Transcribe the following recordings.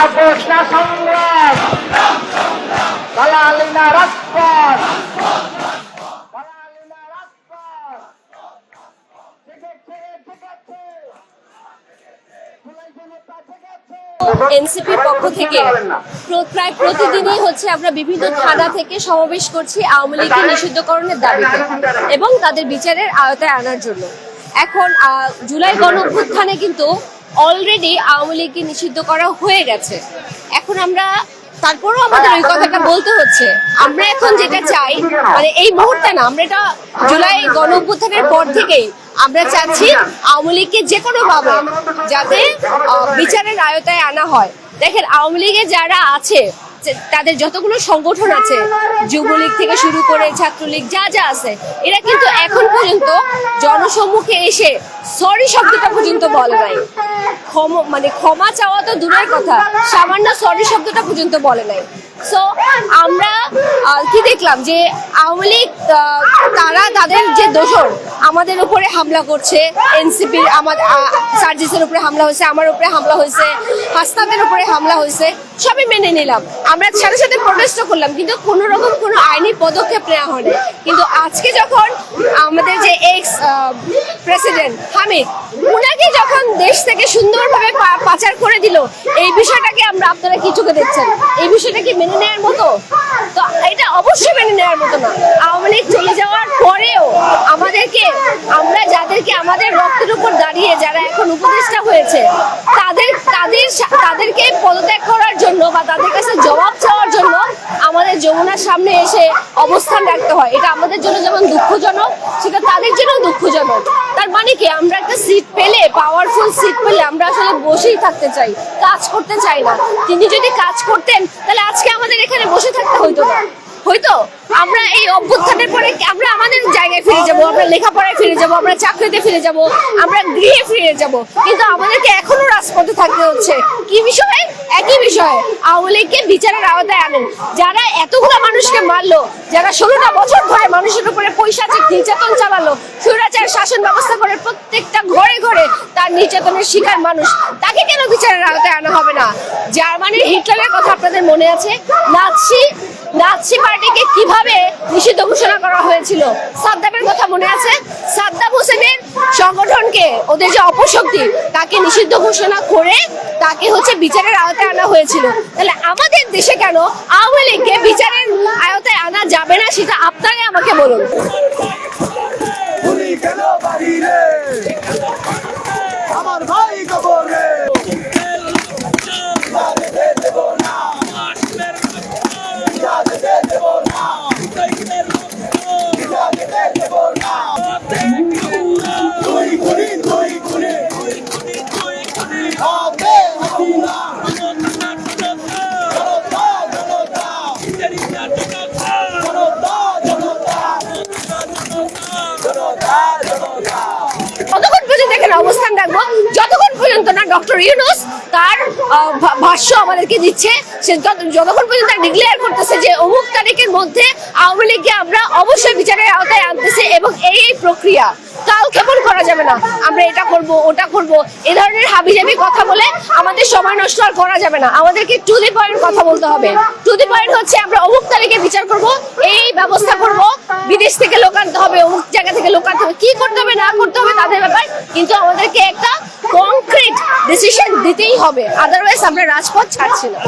আপোষ না সংগ্রাম দালালি না রাজপথ। এনসিপির পক্ষ থেকে প্রায় প্রতিদিনই হচ্ছে আমরা বিভিন্ন থানা থেকে সমাবেশ করছি আওয়ামী লীগের নিষিদ্ধকরণের দাবিতে এবং তাদের বিচারের আওতায় আনার জন্য। এখন জুলাই গণ অভ্যুত্থানে কিন্তু অলরেডি আওয়ামী লীগকে নিষিদ্ধ করা হয়ে গেছে। এখন আমরা, তারপরেও আমাদের ওই কথাটা বলতে হচ্ছে। আমরা এখন যেটা চাই মানে এই মুহূর্তে না, আমরা এটা জুলাই গণ অভ্যুত্থানের পর থেকেই আমরা চাচ্ছি আওয়ামী লীগকে যে কোনো ভাবে যাতে বিচারের আয়তায় আনা হয়। দেখেন, আওয়ামী লীগে যারা আছে তাদের যতগুলো সংগঠন আছে, যুবলীগ থেকে শুরু করে ছাত্রলীগ, যা যা আছে, এরা কিন্তু এখন পর্যন্ত জনসম্মুখে এসে সরি শব্দটা পর্যন্ত বলে নাই। মানে ক্ষমা চাওয়া তো দূরের কথা, সামান্য সরি শব্দটা পর্যন্ত বলে নাই। সো আমরা কি দেখলাম যে আওয়ামী লীগ তারা তাদের যে দোষর, আমাদের উপরে হামলা করছে এনসিপির আমাদের সার্জিসের উপরে হামলা হয়েছে, আমার উপরে হামলা হয়েছে হাসনাদের উপরে হামলা হয়েছে সবই মেনে নিলাম। আমরা সাথে সাথে প্রোটেস্ট করলাম, কিন্তু কোনো রকম কোনো আইনি পদক্ষেপ নেওয়া হয়নি। কিন্তু আজকে যখন আমাদের যে এক্স প্রেসিডেন্ট হামিদ, উনাকে যখন দেশ থেকে সুন্দরভাবে পাচার করে দিল, এই বিষয়টাকে আমরা আপনারা কি চোখে দেখছেন? এই বিষয়টা কি মেনে নেওয়ার মতো? তো এটা অবশ্যই মেনে নেওয়ার মতো না। আওয়ামী লীগ চলে যাওয়ার পরেও আমাদেরকে, আমরা যাদেরকে আমাদের রক্তের উপর দাঁড়িয়ে যারা এখন উপদেষ্টা হয়েছে, তাদের তাদের তাদেরকে পদত্যাগ করার জন্য বা তাদের কাছে জবাব চাওয়ার জন্য আমাদের যমুনার সামনে এসে অবস্থান রাখতে হয়। এটা আমাদের জন্য যেমন দুঃখজনক, সেটা তাদের জন্য দুঃখজনক। তার মানে কি? আমরা একটা সিট পেলে পাওয়ারফুল সিট পেলে আমরা আসলে বসেই থাকতে চাই, কাজ করতে চাই না। তিনি যদি কাজ করতেন, তাহলে আজকে আমাদের এখানে বসে থাকতে হইতো না। হয়তো আমরা এই অভ্যুত্থানের পরে আমরা আমাদের জায়গায় ফিরে যাব, আমরা লেখাপড়ায় ফিরে যাব, আমরা চাকরিতে ফিরে যাব, আমরা গৃহে ফিরে যাব। কিন্তু আমাদেরকে এখনও রাজপথে থাকতে হচ্ছে। কি বিষয়ে? একই বিষয়ে। আওয়ামী লীগকে বিচারের আওতায় আনেন। যারা এতগুলো মানুষকে মারলো, যারা ষোলোটা বছর ধরে মানুষের উপরে পৈশাচিক নির্যাতন চালালো, স্বৈরাচার শাসন ব্যবস্থা করে প্রত্যেকটা ঘরে ঘরে তার নির্যাতনের শিকার মানুষ, তাকে কেন বিচারের আওতায় আনা হবে না? জার্মানির হিটলারের কথা আপনাদের মনে আছে? নাৎসি নাৎসি পার্টিকে কীভাবে নিষিদ্ধ ঘোষণা করা হয়েছিল? সাদ্দামের কথা মনে আছে? সাদ্দাম হোসেনের সংগঠনকে, ওদের যে অপশক্তি, তাকে নিষিদ্ধ ঘোষণা করে তাকে হচ্ছে বিচারের আওতায় আনা হয়েছিল। তাহলে আমাদের দেশে কেন আওয়ামী লীগকে বিচারের আওতায় আনা যাবে না সেটা আপনারাই আমাকে বলুন। আমার ভাই অবস্থান রাখব। যতক্ষণ না ডক্টর ইউনুস, তার ভাষ্য আমাদেরকে দিচ্ছে। সে যতক্ষণ পর্যন্ত ডিক্লেয়ার করতেছে যে অমুক তারিখের মধ্যে আওয়ামী লীগকে আমরা অবশ্যই বিচারের আওতায় আনতেছি এবং এই এই প্রক্রিয়া কাল ক্ষেপণ করা যাবে না। আমরা এটা করব, ওটা করব, এ ধরনের হাবিজাবি কথা বলে আমাদের সময় নষ্ট আর করা যাবে না। আমাদেরকে টু দি পয়েন্ট কথা বলতে হবে। টু দি পয়েন্ট হচ্ছে আমরা অমুক তারিখে বিচার করব, এই ব্যবস্থা করব, বিদেশ থেকে লোক আনতে হবে, অমুক জায়গা থেকে লোক আনতে হবে, কি করতে হবে, না করতে হবে তাদের ব্যাপার। কিন্তু আমাদেরকে একটা কংক্রিট ডিসিশন দিতেই হবে। আদারওয়াইজ আমরা রাজপথ ছাড়ছি না।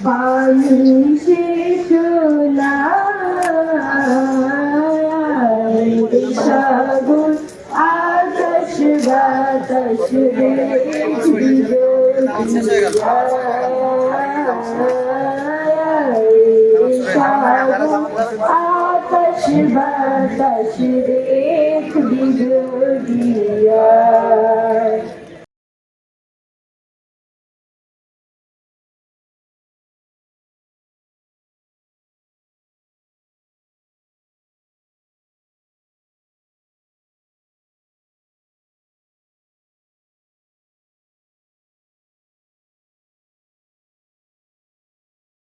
শেষ সাগর আকাশ বাতাস আকাশ বাতাস রেখ দিগরিয়া